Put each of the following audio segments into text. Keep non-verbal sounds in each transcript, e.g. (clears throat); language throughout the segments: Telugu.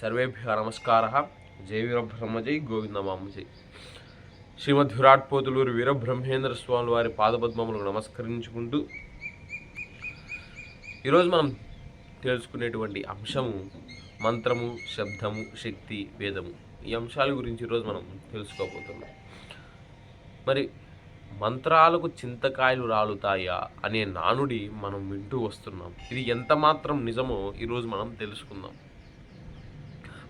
సర్వేభ్య నమస్కార. జై వీరబ్రహ్మజై గోవిందమామజై శ్రీమద్ విరాట్ పోతులూరు వీరబ్రహ్మేంద్ర స్వామి వారి పాదపద్మములకు నమస్కరించుకుంటూ ఈరోజు మనం తెలుసుకునేటువంటి అంశము మంత్రము శబ్దము శక్తి వేదము. ఈ అంశాల గురించి ఈరోజు మనం తెలుసుకోబోతున్నాం. మరి మంత్రాలకు చింతకాయలు రాలుతాయా అనే నానుడి మనం వింటూ వస్తున్నాం. ఇది ఎంత మాత్రం నిజమో ఈరోజు మనం తెలుసుకుందాం.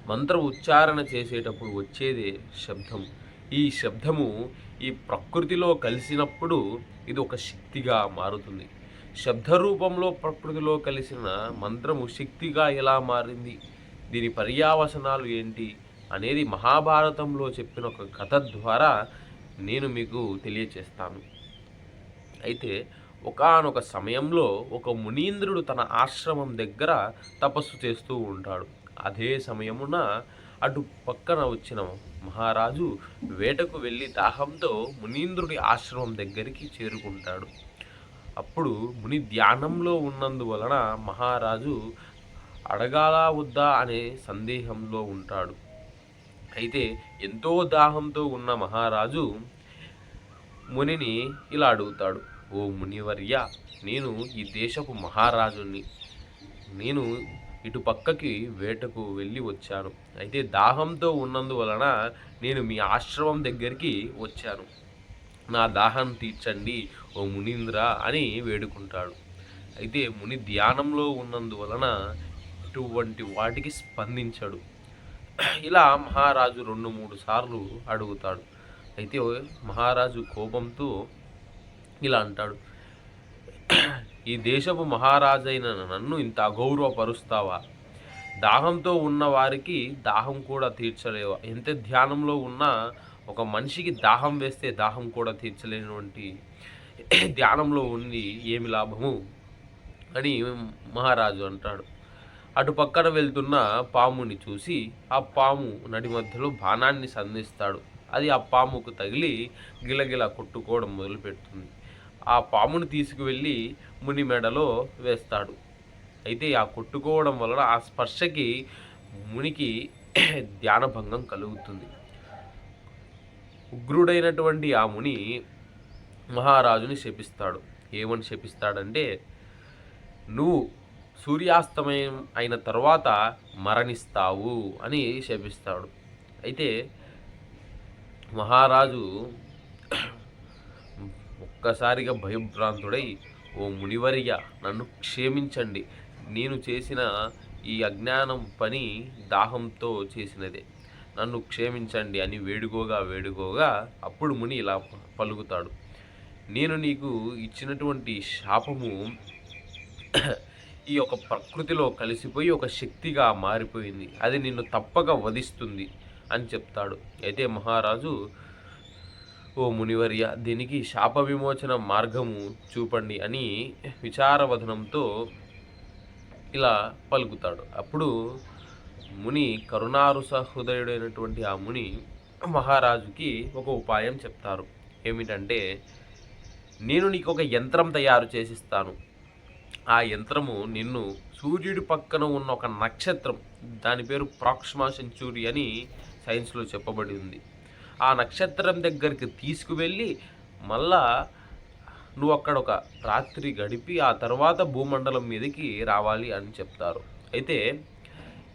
మంత్ర ఉచ్చారణ చేసేటప్పుడు వచ్చేదే శబ్దం. ఈ శబ్దము ఈ ప్రకృతిలో కలిసినప్పుడు ఇది ఒక శక్తిగా మారుతుంది. శబ్ద రూపంలో ప్రకృతిలో కలిసిన మంత్రము శక్తిగా ఎలా మారింది? దీని పర్యావసనాలు ఏంటి? అనేది మహాభారతంలో చెప్పిన ఒక కథ ద్వారా నేను మీకు తెలియచేస్తాను. అయితే ఒకానొక సమయంలో ఒక మునీంద్రుడు తన ఆశ్రమం దగ్గర తపస్సు చేస్తూ ఉంటాడు. అదే సమయమున అటు పక్కన వచ్చిన మహారాజు వేటకు వెళ్ళి దాహంతో మునీంద్రుడి ఆశ్రమం దగ్గరికి చేరుకుంటాడు. అప్పుడు ముని ధ్యానంలో ఉన్నందువలన మహారాజు అడగాలా వద్దా అనే సందేహంలో ఉంటాడు. అయితే ఎంతో దాహంతో ఉన్న మహారాజు మునిని ఇలా అడుగుతాడు ఓ మునివర్య నేను ఈ దేశపు మహారాజుని. నేను ఇటు పక్కకి వేటకు వెళ్ళి వచ్చాను. అయితే దాహంతో ఉన్నందువలన నేను మీ ఆశ్రమం దగ్గరికి వచ్చాను. నా దాహం తీర్చండి ఓ మునీంద్ర అని వేడుకుంటాడు. అయితే ముని ధ్యానంలో ఉన్నందువలన ఇటువంటి వాటికి స్పందించడు. ఇలా మహారాజు రెండు మూడు సార్లు అడుగుతాడు. అయితే మహారాజు కోపంతో ఇలా అంటాడు. ఈ దేశపు మహారాజైన నన్ను ఇంత అగౌరవపరుస్తావా? దాహంతో ఉన్న వారికి దాహం కూడా తీర్చలేవా? ఎంత ధ్యానంలో ఉన్నా ఒక మనిషికి దాహం వేస్తే దాహం కూడా తీర్చలేనటువంటి ధ్యానంలో ఉండి ఏమి లాభము? అని మహారాజు అంటాడు. అటు పక్కన వెళ్తున్న పాముని చూసి ఆ పాము నడి మధ్యలో బాణాన్ని సంధిస్తాడు. అది ఆ పాముకు తగిలి గిలగిల కొట్టుకోవడం మొదలుపెడుతుంది. ఆ పామును తీసుకువెళ్ళి ముని మెడలో వేస్తాడు. అయితే ఆ కొట్టుకోవడం వలన ఆ స్పర్శకి మునికి ధ్యానభంగం కలుగుతుంది. ఉగ్రుడైనటువంటి ఆ ముని మహారాజుని శపిస్తాడు. ఏమని శపిస్తాడంటే నువ్వు సూర్యాస్తమయం అయిన తర్వాత మరణిస్తావు అని శపిస్తాడు. అయితే మహారాజు ఒక్కసారిగా భయభ్రాంతుడై ఓ మునివర్య నన్ను క్షేమించండి. నేను చేసిన ఈ అజ్ఞానం పని దాహంతో చేసినదే. నన్ను క్షేమించండి అని వేడుకోగా వేడుకోగా అప్పుడు ముని ఇలా పలుకుతాడు. నేను నీకు ఇచ్చినటువంటి శాపము ఈ యొక్క ప్రకృతిలో కలిసిపోయి ఒక శక్తిగా మారిపోయింది. అది నిన్ను తప్పక వధిస్తుంది అని చెప్తాడు. అయితే మహారాజు ఓ మునివర్య దీనికి శాప విమోచన మార్గము చూపండి అని విచారవధనంతో ఇలా పలుకుతాడు. అప్పుడు ముని కరుణారుస హృదయుడైనటువంటి ఆ ముని మహారాజుకి ఒక ఉపాయం చెప్తారు. ఏమిటంటే నేను నీకు ఒక యంత్రం తయారు చేసిస్తాను. ఆ యంత్రము నిన్ను సూర్యుడి పక్కన ఉన్న ఒక నక్షత్రం దాని పేరు ప్రాక్సిమా సెంచురీ అని సైన్స్లో చెప్పబడి ఉంది ఆ నక్షత్రం దగ్గరికి తీసుకువెళ్ళి మళ్ళా నువ్వు అక్కడ ఒక రాత్రి గడిపి ఆ తర్వాత భూమండలం మీదకి రావాలి అని చెప్తారు. అయితే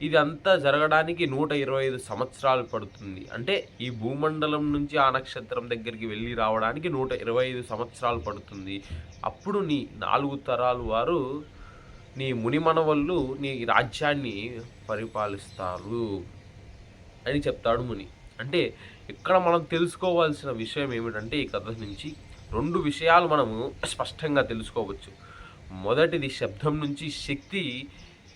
ఇదంతా జరగడానికి నూట ఇరవై ఐదు సంవత్సరాలు పడుతుంది. అంటే ఈ భూమండలం నుంచి ఆ నక్షత్రం దగ్గరికి వెళ్ళి రావడానికి నూట ఇరవై ఐదు సంవత్సరాలు పడుతుంది. అప్పుడు నీ నాలుగు తరాలు వారు నీ మునిమనవళ్ళు నీ రాజ్యాన్ని పరిపాలిస్తారు అని చెప్తాడు ముని. అంటే ఇక్కడ మనం తెలుసుకోవాల్సిన విషయం ఏమిటంటే ఈ కథ నుంచి రెండు విషయాలు మనము స్పష్టంగా తెలుసుకోవచ్చు. మొదటిది శబ్దం నుంచి శక్తి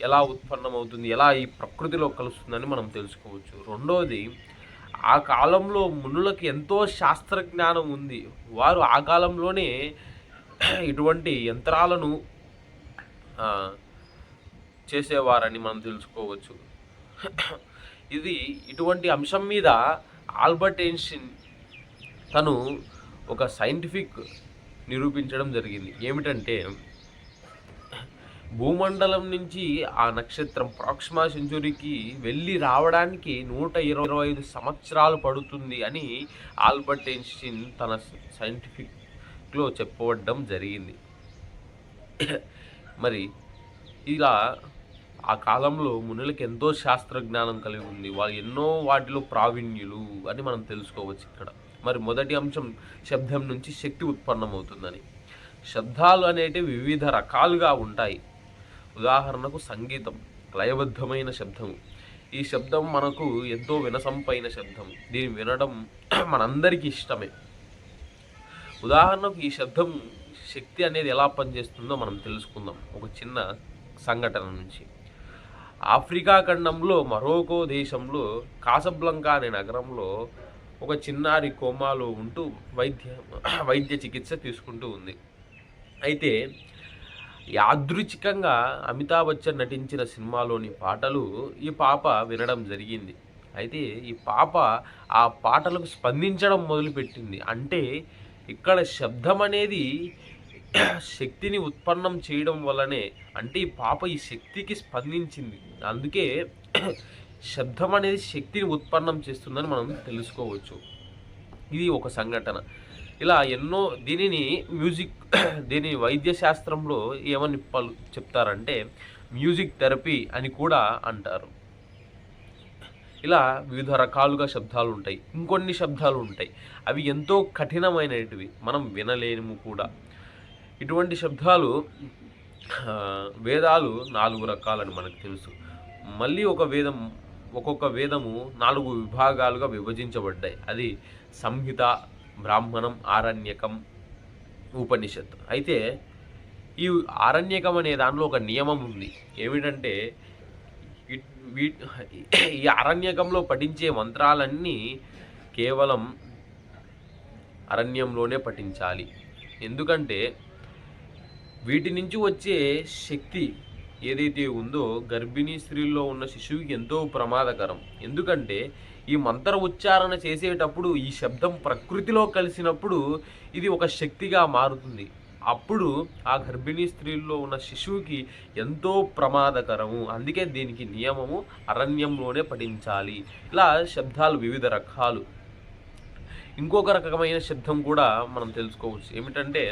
ఎలా ఉత్పన్నమవుతుంది ఎలా ఈ ప్రకృతిలో కలుస్తుందని మనం తెలుసుకోవచ్చు. రెండవది ఆ కాలంలో మునులకు ఎంతో శాస్త్రజ్ఞానం ఉంది. వారు ఆ కాలంలోనే ఇటువంటి యంత్రాలను చేసేవారని మనం తెలుసుకోవచ్చు. ఇది ఇటువంటి అంశం మీద ఆల్బర్ట్ ఐన్స్టీన్ తను ఒక సైంటిఫిక్ నిరూపించడం జరిగింది. ఏమిటంటే భూమండలం నుంచి ఆ నక్షత్రం ప్రాక్సిమా సెంచురీకి వెళ్ళి రావడానికి నూట ఇరవై ఐదు సంవత్సరాలు పడుతుంది అని ఆల్బర్ట్ ఐన్స్టీన్ తన సైంటిఫిక్లో చెప్పవడం జరిగింది. మరి ఇలా ఆ కాలంలో మునులకు ఎంతో శాస్త్రజ్ఞానం కలిగి ఉంది. వాళ్ళు ఎన్నో వాటిలో ప్రావీణ్యులు అని మనం తెలుసుకోవచ్చు ఇక్కడ. మరి మొదటి అంశం శబ్దం నుంచి శక్తి ఉత్పన్నమవుతుందని. శబ్దాలు అనేటివి వివిధ రకాలుగా ఉంటాయి. ఉదాహరణకు సంగీతం లయబద్ధమైన శబ్దం ఈ శబ్దం మనకు ఎంతో వినసంపైన శబ్దం దీన్ని వినడం (clears throat) మనందరికీ ఇష్టమే. ఉదాహరణకు ఈ శబ్దం శక్తి అనేది ఎలా పనిచేస్తుందో మనం తెలుసుకుందాం. ఒక చిన్న సంఘటన నుంచి. ఆఫ్రికా ఖండంలో మరోకో దేశంలో కాసబ్లంకా అనే నగరంలో ఒక చిన్నారి కోమాలో ఉంటూ వైద్య వైద్య చికిత్స తీసుకుంటూ ఉంది. అయితే యాదృచ్ఛికంగా అమితాబ్ బచ్చన్ నటించిన సినిమాలోని పాటలు ఈ పాప వినడం జరిగింది. అయితే ఈ పాప ఆ పాటలకు స్పందించడం మొదలుపెట్టింది. అంటే ఇక్కడ శబ్దం అనేది శక్తిని ఉత్పన్నం చేయడం వల్లనే అంటే ఈ పాప ఈ శక్తికి స్పందించింది. అందుకే శబ్దం అనేది శక్తిని ఉత్పన్నం చేస్తుందని మనం తెలుసుకోవచ్చు. ఇది ఒక సంఘటన. ఇలా ఎన్నో దీనిని మ్యూజిక్ (coughs) దీని వైద్య శాస్త్రంలో ఏమని పలు చెప్తారంటే మ్యూజిక్ థెరపీ అని కూడా అంటారు. ఇలా వివిధ రకాలుగా శబ్దాలు ఉంటాయి. ఇంకొన్ని శబ్దాలు ఉంటాయి. అవి ఎంతో కఠినమైనటివి. మనం వినలేము కూడా. ఇటువంటి శబ్దాలు వేదాలు నాలుగు రకాలని మనకు తెలుసు. మళ్ళీ ఒక వేదం ఒక్కొక్క వేదము నాలుగు విభాగాలుగా విభజించబడ్డాయి. అది సంహిత బ్రాహ్మణం ఆరణ్యకం ఉపనిషత్. అయితే ఈ ఆరణ్యకం అనే దానిలో ఒక నియమం ఉంది. ఏమిటంటే ఈ అరణ్యకంలో పఠించే మంత్రాలన్నీ కేవలం అరణ్యంలోనే పఠించాలి. ఎందుకంటే వీటి నుంచి వచ్చే శక్తి ఏదైతే ఉందో గర్భిణీ స్త్రీల్లో ఉన్న శిశువుకి ఎంతో ప్రమాదకరం. ఎందుకంటే ఈ మంత్ర ఉచ్చారణ చేసేటప్పుడు ఈ శబ్దం ప్రకృతిలో కలిసినప్పుడు ఇది ఒక శక్తిగా మారుతుంది. అప్పుడు ఆ గర్భిణీ స్త్రీల్లో ఉన్న శిశువుకి ఎంతో ప్రమాదకరము. అందుకే దీనికి నియమము అరణ్యంలోనే పఠించాలి. ఇలా శబ్దాలు వివిధ రకాలు. ఇంకొక రకమైన శబ్దం కూడా మనం తెలుసుకోవచ్చు. ఏమిటంటే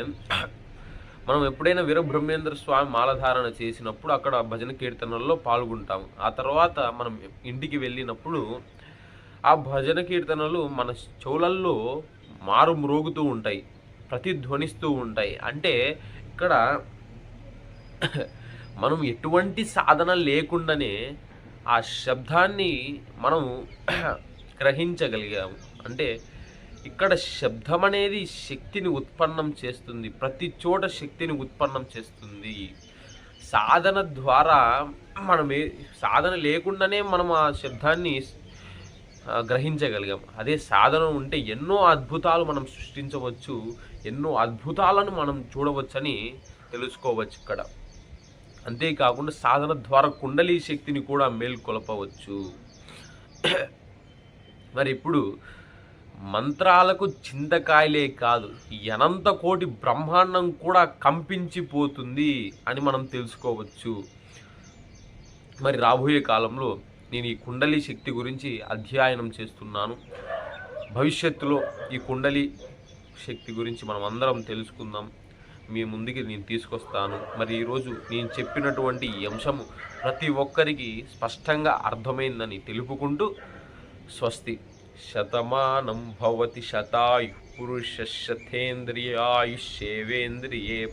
మనం ఎప్పుడైనా వీరబ్రహ్మేంద్ర స్వామి మాలధారణ చేసినప్పుడు అక్కడ భజన కీర్తనల్లో పాల్గొంటాము. ఆ తర్వాత మనం ఇంటికి వెళ్ళినప్పుడు ఆ భజన కీర్తనలు మన చెవులల్లో మారు మ్రోగుతూ ఉంటాయి ప్రతిధ్వనిస్తూ ఉంటాయి. అంటే ఇక్కడ మనం ఎటువంటి సాధన లేకుండానే ఆ శబ్దాన్ని మనం గ్రహించగలిగాము. అంటే ఇక్కడ శబ్దం అనేది శక్తిని ఉత్పన్నం చేస్తుంది. ప్రతి చోట శక్తిని ఉత్పన్నం చేస్తుంది. సాధన ద్వారా మనం ఏ సాధన లేకుండానే మనం ఆ శబ్దాన్ని గ్రహించగలిగాం. అదే సాధన ఉంటే ఎన్నో అద్భుతాలు మనం సృష్టించవచ్చు ఎన్నో అద్భుతాలను మనం చూడవచ్చని తెలుసుకోవచ్చు ఇక్కడ. అంతేకాకుండా సాధన ద్వారా కుండలి శక్తిని కూడా మేల్కొలపవచ్చు. మరి ఇప్పుడు మంత్రాలకు చింతకాయలే కాదు ఎనంత అనంత కోటి బ్రహ్మాండం కూడా కంపించిపోతుంది అని మనం తెలుసుకోవచ్చు. మరి రాబోయే కాలంలో నేను ఈ కుండలి శక్తి గురించి అధ్యయనం చేస్తున్నాను. భవిష్యత్తులో ఈ కుండలి శక్తి గురించి మనం అందరం తెలుసుకుందాం. మీ ముందుకి నేను తీసుకొస్తాను. మరి ఈరోజు నేను చెప్పినటువంటి ఈ అంశము ప్రతి ఒక్కరికి స్పష్టంగా అర్థమైందని తెలుపుకుంటూ స్వస్తి. शतमानं भवति शतायुः पुरुष शतेन्द्रिय आयुष्येवेन्द्रिये